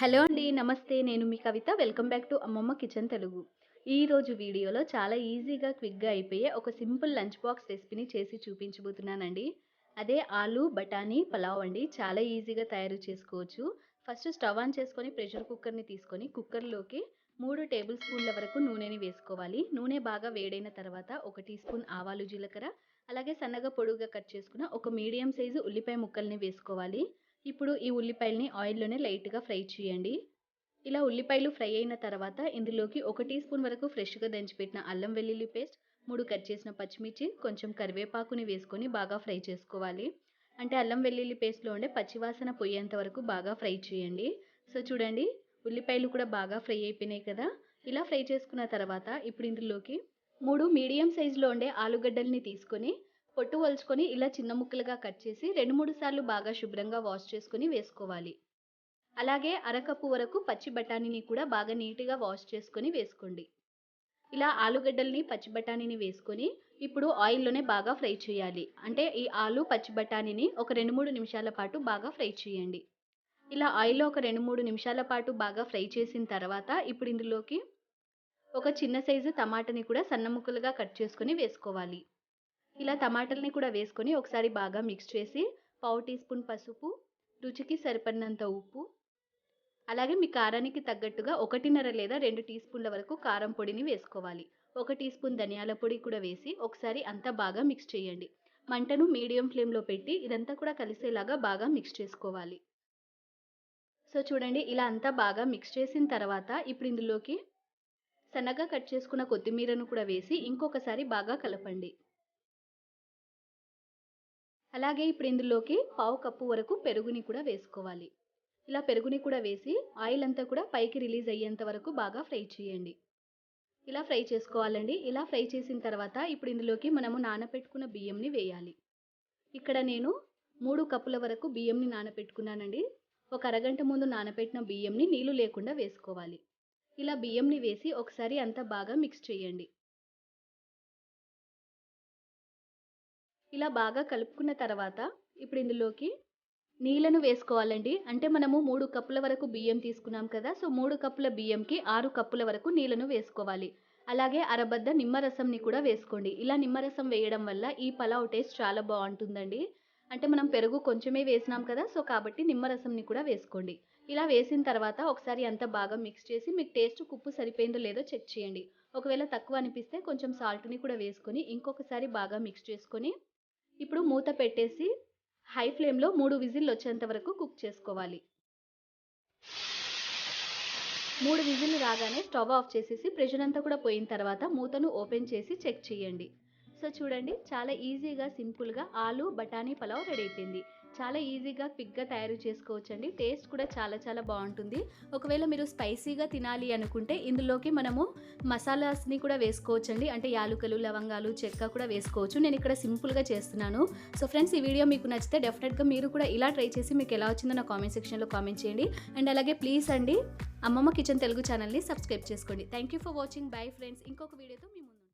Hello అండి నమస్తే. నేను మీ Kavitha. Welcome back to Ammamma kitchen Telugu. ఈరోజు వీడియోలో చాలా ఈజీగా క్విక్గా అయిపోయే ఒక సింపుల్ లంచ్ బాక్స్ రెసిపీని చేసి చూపించబోతున్నానండి. అదే ఆలు బఠానీ పలావ్ అండి. చాలా ఈజీగా తయారు చేసుకోవచ్చు. ఫస్ట్ స్టవ్ ఆన్ చేసుకొని ప్రెషర్ కుక్కర్ని తీసుకొని కుక్కర్లోకి మూడు టేబుల్ స్పూన్ల వరకు నూనెని వేసుకోవాలి. నూనె బాగా వేడైన తర్వాత ఒక టీ స్పూన్ ఆవాలు జీలకర్ర అలాగే సన్నగా పొడుగుగా కట్ చేసుకున్న ఒక మీడియం సైజు ఉల్లిపాయ ముక్కల్ని వేసుకోవాలి. ఇప్పుడు ఈ ఉల్లిపాయలని ఆయిల్లోనే లైట్గా ఫ్రై చేయండి. ఇలా ఉల్లిపాయలు ఫ్రై అయిన తర్వాత ఇందులోకి ఒక టీ స్పూన్ వరకు ఫ్రెష్గా దంచిపెట్టిన అల్లం వెల్లుల్లి పేస్ట్ మూడు కట్ చేసిన పచ్చిమిర్చి కొంచెం కరివేపాకుని వేసుకొని బాగా ఫ్రై చేసుకోవాలి. అంటే అల్లం వెల్లుల్లి పేస్ట్లో ఉండే పచ్చివాసన పోయేంత వరకు బాగా ఫ్రై చేయండి. సో చూడండి ఉల్లిపాయలు కూడా బాగా ఫ్రై అయిపోయినాయి కదా. ఇలా ఫ్రై చేసుకున్న తర్వాత ఇప్పుడు ఇందులోకి మూడు మీడియం సైజులో ఉండే ఆలుగడ్డల్ని తీసుకొని పొట్టు వలుచుకొని ఇలా చిన్న ముక్కలుగా కట్ చేసి రెండు మూడు సార్లు బాగా శుభ్రంగా వాష్ చేసుకుని వేసుకోవాలి. అలాగే అరకప్పు వరకు పచ్చి బఠానీని కూడా బాగా నీట్గా వాష్ చేసుకొని వేసుకోండి. ఇలా ఆలుగడ్డల్ని పచ్చి బఠానీని వేసుకొని ఇప్పుడు ఆయిల్లోనే బాగా ఫ్రై చేయాలి. అంటే ఈ ఆలు పచ్చి బఠానీని ఒక రెండు మూడు నిమిషాల పాటు బాగా ఫ్రై చేయండి. ఇలా ఆయిల్లో ఒక రెండు మూడు నిమిషాల పాటు బాగా ఫ్రై చేసిన తర్వాత ఇప్పుడు ఇందులోకి ఒక చిన్న సైజు టమాటాని కూడా సన్న ముక్కలుగా కట్ చేసుకొని వేసుకోవాలి. ఇలా టమాటాలని కూడా వేసుకొని ఒకసారి బాగా మిక్స్ చేసి పావు టీ స్పూన్ పసుపు రుచికి సరిపడినంత ఉప్పు అలాగే మీ కారానికి తగ్గట్టుగా ఒకటిన్నర లేదా రెండు టీ స్పూన్ల వరకు కారం పొడిని వేసుకోవాలి. ఒక టీ స్పూన్ ధనియాల పొడి కూడా వేసి ఒకసారి అంతా బాగా మిక్స్ చేయండి. మంటను మీడియం ఫ్లేమ్లో పెట్టి ఇదంతా కూడా కలిసేలాగా బాగా మిక్స్ చేసుకోవాలి. సో చూడండి ఇలా అంతా బాగా మిక్స్ చేసిన తర్వాత ఇప్పుడు ఇందులోకి సన్నగా కట్ చేసుకున్న కొత్తిమీరను కూడా వేసి ఇంకొకసారి బాగా కలపండి. అలాగే ఇప్పుడు ఇందులోకి పావు కప్పు వరకు పెరుగుని కూడా వేసుకోవాలి. ఇలా పెరుగుని కూడా వేసి ఆయిల్ అంతా కూడా పైకి రిలీజ్ అయ్యేంత వరకు బాగా ఫ్రై చేయండి. ఇలా ఫ్రై చేసుకోవాలండి. ఇలా ఫ్రై చేసిన తర్వాత ఇప్పుడు ఇందులోకి మనము నానబెట్టుకున్న బియ్యంని వేయాలి. ఇక్కడ నేను మూడు కప్పుల వరకు బియ్యంని నానబెట్టుకున్నానండి ఒక అరగంట ముందు నానబెట్టిన బియ్యంని నీళ్ళు లేకుండా వేసుకోవాలి. ఇలా బియ్యంని వేసి ఒకసారి అంతా బాగా మిక్స్ చేయండి. ఇలా బాగా కలుపుకున్న తర్వాత ఇప్పుడు ఇందులోకి నీళ్ళను వేసుకోవాలండి. అంటే మనము మూడు కప్పుల వరకు బియ్యం తీసుకున్నాం కదా సో మూడు కప్పుల బియ్యంకి ఆరు కప్పుల వరకు నీళ్ళను వేసుకోవాలి. అలాగే అరబద్ద నిమ్మరసంని కూడా వేసుకోండి. ఇలా నిమ్మరసం వేయడం వల్ల ఈ పలావ్ టేస్ట్ చాలా బాగుంటుందండి. అంటే మనం పెరుగు కొంచెమే వేసినాం కదా సో కాబట్టి నిమ్మరసంని కూడా వేసుకోండి. ఇలా వేసిన తర్వాత ఒకసారి అంతా బాగా మిక్స్ చేసి మీకు టేస్ట్ ఉప్పు సరిపోయిందో లేదో చెక్ చేయండి. ఒకవేళ తక్కువ అనిపిస్తే కొంచెం సాల్ట్ని కూడా వేసుకొని ఇంకొకసారి బాగా మిక్స్ చేసుకొని ఇప్పుడు మూత పెట్టేసి హై ఫ్లేమ్లో మూడు విజిల్లు వచ్చేంత వరకు కుక్ చేసుకోవాలి. మూడు విజిల్లు రాగానే స్టవ్ ఆఫ్ చేసేసి ప్రెషర్ అంతా కూడా పోయిన తర్వాత మూతను ఓపెన్ చేసి చెక్ చేయండి. సో చూడండి చాలా ఈజీగా సింపుల్గా ఆలు బఠానీ పలావ్ రెడీ అయిపోయింది. చాలా ఈజీగా క్విక్గా తయారు చేసుకోవచ్చండి. టేస్ట్ కూడా చాలా చాలా బాగుంటుంది. ఒకవేళ మీరు స్పైసీగా తినాలి అనుకుంటే ఇందులోకి మనము మసాలాస్ని కూడా వేసుకోవచ్చండి. అంటే యాలుకలు లవంగాలు చెక్క కూడా వేసుకోవచ్చు. నేను ఇక్కడ సింపుల్గా చేస్తున్నాను. సో ఫ్రెండ్స్ ఈ వీడియో మీకు నచ్చితే డెఫినెట్గా మీరు కూడా ఇలా ట్రై చేసి మీకు ఎలా వచ్చిందో నా కామెంట్ సెక్షన్లో కామెంట్ చేయండి. అండ్ అలాగే ప్లీజ్ అండి అమ్మమ్మ కిచెన్ తెలుగు ఛానల్ని సబ్స్క్రైబ్ చేసుకోండి. Thank you for watching. Bye friends. ఇంకొక వీడియోతో